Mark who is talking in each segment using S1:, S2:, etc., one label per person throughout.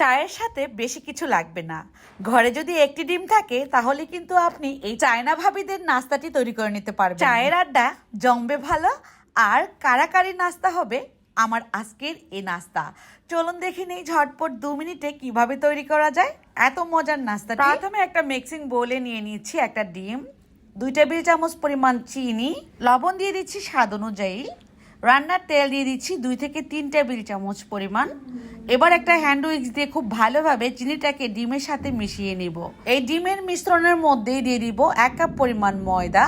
S1: চায়ের সাথে বেশি কিছু লাগবে না। ঘরে যদি একটি ডিম থাকে, তাহলে কিন্তু আপনি এই চায়না ভাবিদের নাস্তাটি তৈরি করে নিতে পারবেন। চায়ের আড্ডা জমবে ভালো, আর কারাকারি নাস্তা হবে আমার আজকের এই নাস্তা। চলুন দেখে নেই ঝটপট দু মিনিটে কীভাবে তৈরি করা যায়। এত মজার নাস্তা প্রথমে একটা মিক্সিং বোলে নিয়ে নিচ্ছি একটা ডিম, দুই টেবিল চামচ পরিমাণ চিনি, লবণ দিয়ে দিচ্ছি স্বাদ অনুযায়ী। রান্নার তেল দিয়ে দিচ্ছি দুই থেকে তিন টেবিল চামচ পরিমাণ। এবার একটা হ্যান্ড উইক্স দিয়ে খুব ভালোভাবে চিনিটাকে ডিমের সাথে মিশিয়ে নিব। এই ডিমের মিশ্রণের মধ্যেই দিয়ে দিব এক কাপ পরিমাণ ময়দা।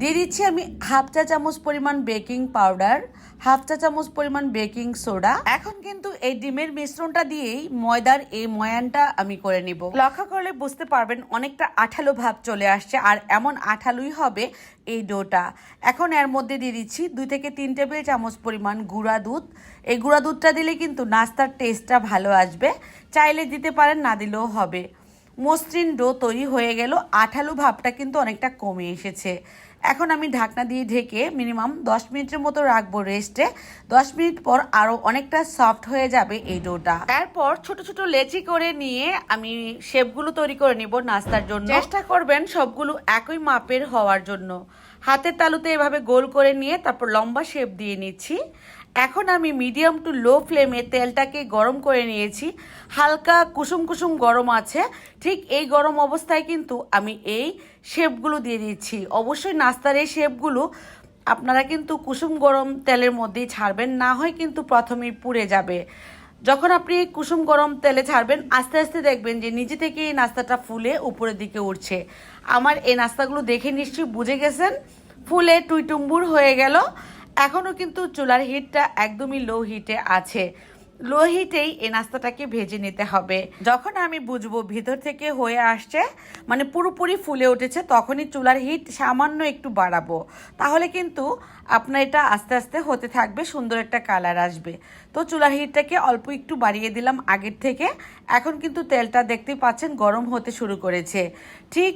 S1: দিয়ে দিচ্ছি আমি হাফ চা চামচ পরিমাণ বেকিং পাউডার, হাফ চা চামচ পরিমাণ বেকিং সোডা। এখন কিন্তু এই ডিমের মিশ্রণটা দিয়েই ময়দার এই ময়ানটা আমি করে নিব। লক্ষ্য করলে বুঝতে পারবেন অনেকটা আঠালো ভাব চলে আসছে আর এমন আঠালোই হবে এই ডোটা। এখন এর মধ্যে দিয়ে দিচ্ছি দুই থেকে তিন টেবিল চামচ পরিমাণ গুঁড়া দুধ। এই গুঁড়া দুধটা দিলে কিন্তু নাস্তার টেস্টটা ভালো আসবে। চাইলে দিতে পারেন, না দিলেও হবে। মসৃণ ডো তৈরি হয়ে গেল। আঠালো ভাবটা কিন্তু অনেকটা কমে এসেছে। এখন আমি ঢাকনা দিয়ে ঢেকে মিনিমাম দশ মিনিটের মতো রাখব রেস্টে। দশ মিনিট পর আরও অনেকটা সফট হয়ে যাবে এই ডোটা। তারপর ছোট ছোট লেচি করে নিয়ে আমি শেপগুলো তৈরি করে নিব নাস্তার জন্য। চেষ্টা করবেন সবগুলো একই মাপের হওয়ার জন্য। হাতের তালুতে এভাবে গোল করে নিয়ে তারপর লম্বা শেপ দিয়ে নিচ্ছি। এখন আমি মিডিয়াম টু লো ফ্লেমে তেলটাকে গরম করে নিয়েছি। হালকা কুসুম কুসুম গরম আছে। ঠিক এই গরম অবস্থায় কিন্তু আমি এই শেপগুলো দিয়ে দিচ্ছি। অবশ্যই নাস্তার এই শেপগুলো আপনারা কিন্তু কুসুম গরম তেলের মধ্যেই ছাড়বেন। না হয় কিন্তু প্রথমেই পুড়ে যাবে। যখন আপনি কুসুম গরম তেলে ছাড়বেন, আস্তে আস্তে দেখবেন যে নিজে থেকে এই নাস্তাটা ফুলে উপরের দিকে উঠছে। আমার এই নাস্তাগুলো দেখে নিশ্চয়ই বুঝে গেছেন, ফুলে টুইটুম্বুর হয়ে গেল। এখনও কিন্তু চুলার হিটটা একদমই লো হিটে আছে। লো হিটেই এই নাস্তাটাকে ভেজে নিতে হবে। যখন আমি বুঝব ভিতর থেকে হয়ে আসছে মানে পুরোপুরি ফুলে উঠেছে, তখনই চুলার হিট সামান্য একটু বাড়াবো। তাহলে কিন্তু আপনার এটা আস্তে আস্তে হতে থাকবে, সুন্দর একটা কালার আসবে। তো চুলার হিটটাকে অল্প একটু বাড়িয়ে দিলাম আগের থেকে। এখন কিন্তু তেলটা দেখতেই পাচ্ছেন গরম হতে শুরু করেছে। ঠিক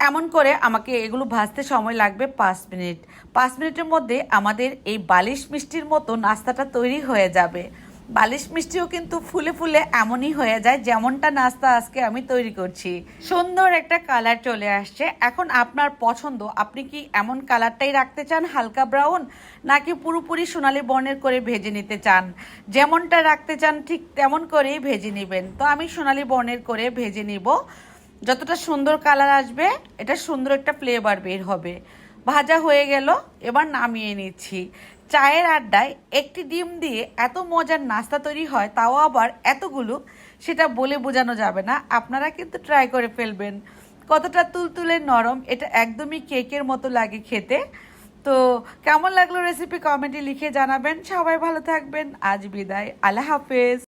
S1: এমন করে আমাকে এগুলো ভাজতে সময় লাগবে পাঁচ মিনিট। পাঁচ মিনিটের মধ্যে আমাদের এই বালিশ মিষ্টির মতো নাস্তাটা তৈরি হয়ে যাবে। বালিশ মিষ্টিও কিন্তু ফুলে ফুলে এমনই হয়ে যায়, যেমনটা নাস্তা আজকে আমি তৈরি করছি। সুন্দর একটা কালার চলে আসছে। এখন আপনার পছন্দ, আপনি কি এমন কালারটাই রাখতে চান, হালকা ব্রাউন, নাকি পুরোপুরি সোনালি বর্ণের করে ভেজে নিতে চান? যেমনটা রাখতে চান, ঠিক তেমন করেই ভেজে নেবেন। তো আমি সোনালি বর্ণের করে ভেজে নিব। যতটা সুন্দর কালার আসবে, এটা সুন্দর একটা ফ্লেভার বের হবে। ভাজা হয়ে গেল, এবার নামিয়ে নিচ্ছি। চায়ের আড্ডায় একটি ডিম দিয়ে এত মজার নাস্তা তৈরি হয়, তাও আবার এতগুলো, সেটা বলে বোঝানো যাবে না। আপনারা কিন্তু ট্রাই করে ফেলবেন। কতটা তুলতুলে নরম, এটা একদমই কেকের মতো লাগে খেতে। তো কেমন লাগল রেসিপি কমেন্টে লিখে জানাবেন। সবাই ভালো থাকবেন। আজ বিদায়। আল্লাহ হাফেজ।